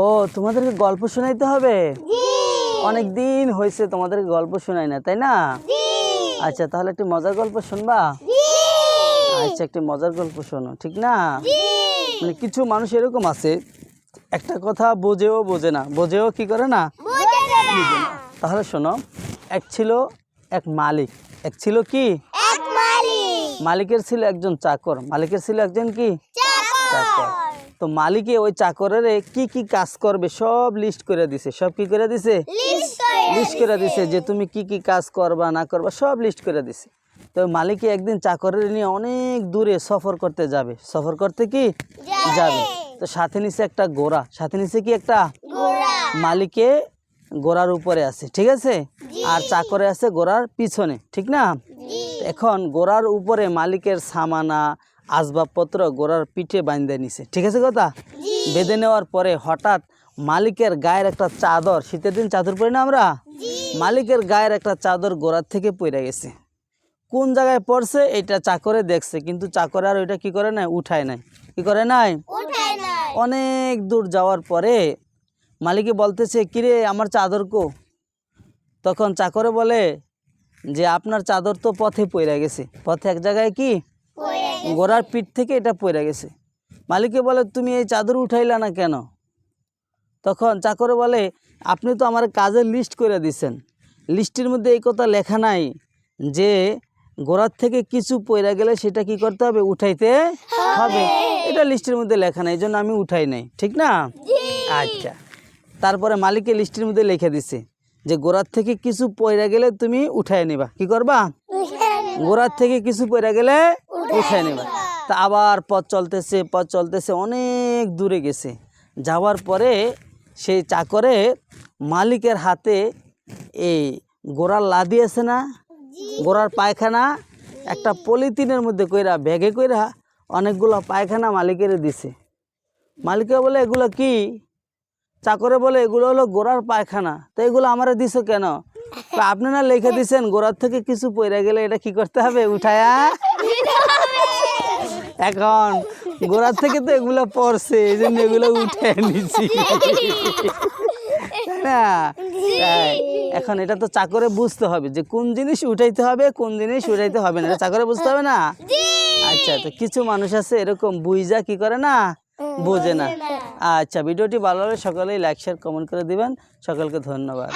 ও তোমাদেরকে গল্প শোনাইতে হবে? অনেক দিন হয়েছে তোমাদেরকে গল্প শোনাই না তাই না? আচ্ছা তাহলে একটি মজার গল্প শুনবা? আচ্ছা একটি মজার গল্প শোনো ঠিক না? মানে কিছু মানুষ এরকম আছে একটা কথা বোঝেও বোঝে না। বোঝেও কি করে না? তাহলে শোনো এক ছিল এক মালিক। এক ছিল কি? মালিকের ছিল একজন চাকর। মালিকের ছিল একজন কি? চাকর। তো মালিকে ওই চাকরের কি কি কাজ করবে সব লিস্ট করে দিছে। সব কি করে দিছে? লিস্ট করে দিছে। যে তুমি কি কি কাজ করবা না করবা সব লিস্ট করে দিছে। তো মালিকে একদিন চাকরের নিয়ে অনেক দূরে সফর করতে যাবে। সফর করতে কি? যাবে। তো সাথে নিচে একটা গোড়া। সাথে নিচে কি একটা? মালিকে গোড়ার উপরে আছে ঠিক আছে? আর চাকরে আছে গোড়ার পিছনে ঠিক না? এখন গোড়ার উপরে মালিকের সামানা আসবাবপত্র গোড়ার পিঠে বাঁধে নিছে। ঠিক আছে কথা? বেঁধে নেওয়ার পরে হঠাৎ মালিকের গায়ের একটা চাদর শীতের দিন চাদর পরি না আমরা? মালিকের গায়ের একটা চাদর গোড়ার থেকে পড়ে গেছে। কোন জায়গায় পড়ছে এটা চাকরে দেখছে কিন্তু চাকরে আর ওইটা কি করে নাই? উঠায় নাই। কি করে নাই? অনেক দূর যাওয়ার পরে মালিকে বলতেছে কিরে আমার চাদর কো? তখন চাকরে বলে যে আপনার চাদর তো পথে পড়ে গেছে। পথে এক জায়গায় কি? গোড়ার পিঠ থেকে এটা পড়ে গেছে। মালিকে বলে তুমি এই চাদর উঠাইলা না কেন? তখন চাকরে বলে আপনি তো আমার কাজের লিস্ট করে দিছেন। লিস্টের মধ্যে এই কথা লেখা নাই যে গোড়ার থেকে কিছু পয়রা গেলে সেটা কি করতে হবে? উঠাইতে হবে। এটা লিস্টের মধ্যে লেখা নাই এই জন্য আমি উঠাই নাই। ঠিক না? আচ্ছা। তারপরে মালিকের লিস্টের মধ্যে লিখে দিছে যে গোড়ার থেকে কিছু পয়রা গেলে তুমি উঠাই নিবা। কি করবা? গোড়ার থেকে কিছু পয়রা গেলে উঠাই নিবা। তা আবার পথ চলতেছে পথ চলতেছে অনেক দূরে গেছে। যাওয়ার পরে সেই চাকরে মালিকের হাতে এই গোড়ার লাদি আছে না? গোড়ার পায়খানা একটা পলিথিনের মধ্যে কইরা ব্যাগে কইরা অনেকগুলো পায়খানা মালিকের দিছে। মালিকে বলে এগুলো কি? চাকরে বলে এগুলো হলো গোড়ার পায়খানা। তো এগুলো আমারে দিছো কেন? আপনি না লিখে দিছেন গোড়ার থেকে কিছু পড়ে গেলে এটা কি করতে হবে? উঠায়া এখন গোড়ার থেকে তো এগুলো পড়ছে এই জন্য এগুলো উঠে নিচ্ছি না। এখন এটা তো চাকরে বুঝতে হবে যে কোন জিনিস উঠাইতে হবে কোন জিনিস উঠাইতে হবে না এটা চাকরে বুঝতে হবে না? আচ্ছা তো কিছু মানুষ আছে এরকম বুঝা কি করে না? বোঝে না। আচ্ছা ভিডিওটি ভালো লাগলে সকলেই লাইক শেয়ার কমেন্ট করে দিবেন। সকলকে ধন্যবাদ।